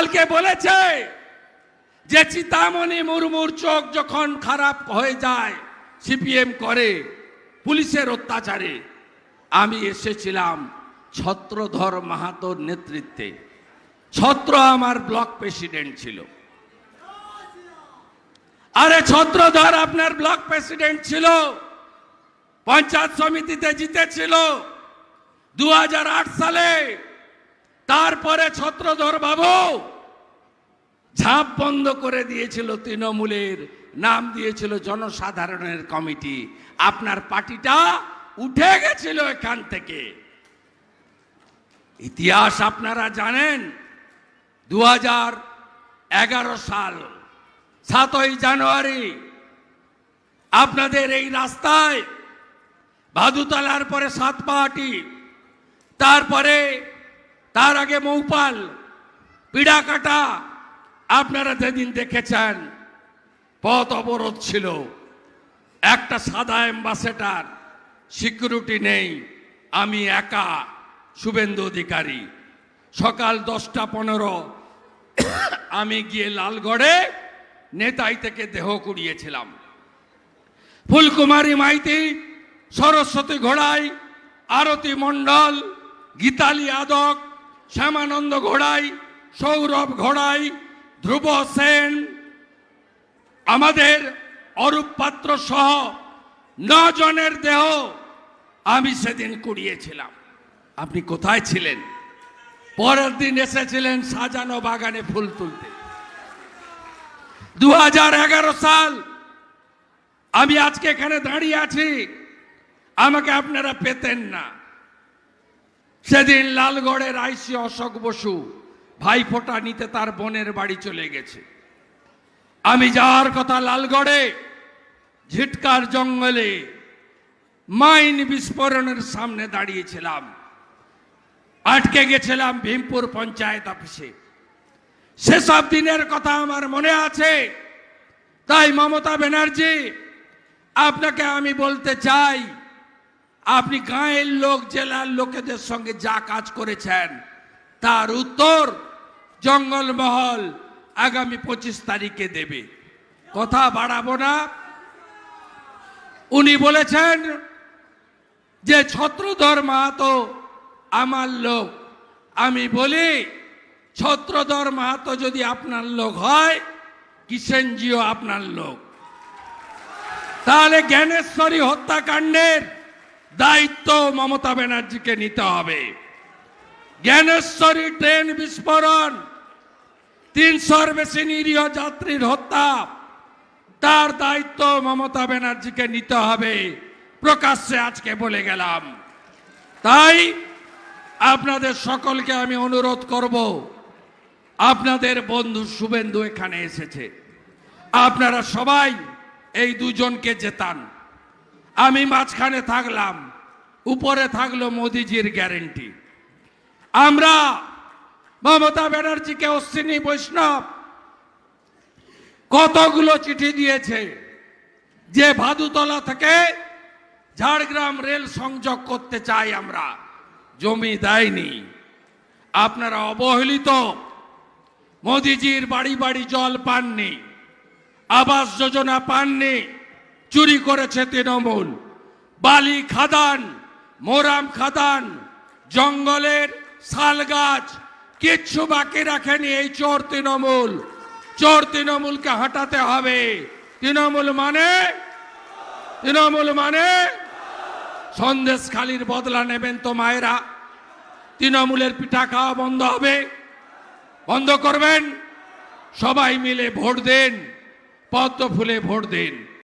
কালকে বলেছে যে চিতামণি মুরমুর চোখ যখন খারাপ হয়ে যায়, সিপিএম করে, পুলিশের অত্যাচারে, আমি এসেছিলাম ছত্রধর মাহাতোর নেতৃত্বে। ছত্র আমার ব্লক প্রেসিডেন্ট ছিল। আরে ছত্রধর আপনার ব্লক প্রেসিডেন্ট ছিল, পঞ্চায়েত সমিতিতে জিতেছিল। দু হাজার আট সালে তারপরে ছত্রধর বাবু ঝাঁপ বন্ধ করে দিয়েছিল তৃণমূলের, নাম দিয়েছিল জনসাধারণের কমিটি। আপনার পার্টিটা উঠে গেছিল এখান থেকে। ইতিহাস আপনারা জানেন দু সাল, সাতই জানুয়ারি, আপনাদের এই রাস্তায় ভাদুতলার পরে সাতপাহাটি তারপরে তার আগে মৌপাল পিড়াকাটা আপনারা যেদিন দেখেছেন, পথ অবরোধ ছিল। একটা সাদা অ্যাম্বাসেডার, সিকিউরিটি নেই, আমি একা শুভেন্দু অধিকারী। সকাল দশটা পনেরো, আমি গিয়ে লালগড়ে নেতাই থেকে দেহ কুড়িয়েছিলাম। ফুলকুমারী মাইতি, সরস্বতী ঘোড়াই, আরতি মণ্ডল, গীতালি আদক শ্যামানন্দ ঘোড়াই, সৌরভ ঘোড়াই, ধ্রুব সেন, আমাদের অরূপ পাত্র সহ জনের দেহ আমি সেদিন কুড়িয়েছিলাম। আপনি কোথায় ছিলেন? পরের দিন এসেছিলেন সাজানো বাগানে ফুল তুলতে। দু হাজার এগারো সাল আমি আজকে এখানে দাঁড়িয়ে আছি। আমাকে আপনারা পেতেন না। সেদিন লালগড়ের আইসি অশোক বসু ভাইফোঁটা নিতে তার বোনের বাড়ি চলে গেছে। আমি যাওয়ার কথা লালগড়ে, ঝিটকার জঙ্গলে মাইন বিস্ফোরণের সামনে দাঁড়িয়েছিলাম। আটকে গেছিলাম ভীমপুর পঞ্চায়েত অফিসে। সেসব দিনের কথা আমার মনে আছে। তাই মমতা ব্যানার্জি, আপনাকে আমি বলতে চাই আপনি গাঁয়ের লোক, জেলার লোকেদের সঙ্গে যা কাজ করেছেন, তার উত্তর জঙ্গলমহল আগামী পঁচিশ তারিখে দেবে। কথা বাড়াবো না। উনি বলেছেন যে ছত্রধর মাহাতো আমার লোক। আমি বলি ছত্রধর মাহাতো যদি আপনার লোক হয় কিষেনজিও আপনার লোক? তাহলে জ্ঞানেশ্বরী হত্যাকাণ্ডের দায়িত্ব মমতা ব্যানার্জিকে নিতে হবে। জ্ঞানেশ্বরী ট্রেন বিস্ফোরণ তিনশোর বেশি নিরীহ যাত্রীর হত্যা, তার দায়িত্ব মমতা ব্যানার্জিকে নিতে হবে প্রকাশ্যে আজকে বলে গেলাম। তাই আপনাদের সকলকে আমি অনুরোধ করব, আপনাদের বন্ধু শুভেন্দু এখানে এসেছে। আপনারা সবাই এই দুজনকে জেতান। আমি মাঝখানে থাকলাম, উপরে থাকল মোদিজির গ্যারেন্টি। আমরা মমতা ব্যানার্জিকে অশ্বিনী বৈষ্ণব কতগুলো চিঠি দিয়েছে, যে ভাদুতলা থেকে ঝাড়গ্রাম রেল সংযোগ করতে চাই আমরা, জমি দেয়নি। আপনারা অবহেলিত, মোদিজির বাড়ি বাড়ি জল পাননি, আবাস যোজনা পাননি চুরি করেছে তৃণমূল। বালি খাদান, মোরাম খাদান, জঙ্গলের শাল গাছ, কিচ্ছু বাকি রাখেনি এই চোর তৃণমূল। চোর তৃণমূলকে হটাতে হবে। তৃণমূল মানে? তৃণমূল মানে? সন্দেশ খালির বদলা নেবেন তো মায়েরা। তৃণমূলের পিঠা খাওয়া বন্ধ হবে। বন্ধ করবেন? সবাই মিলে ভোট দেন। পদ্ম ফুলে ভোট দিন।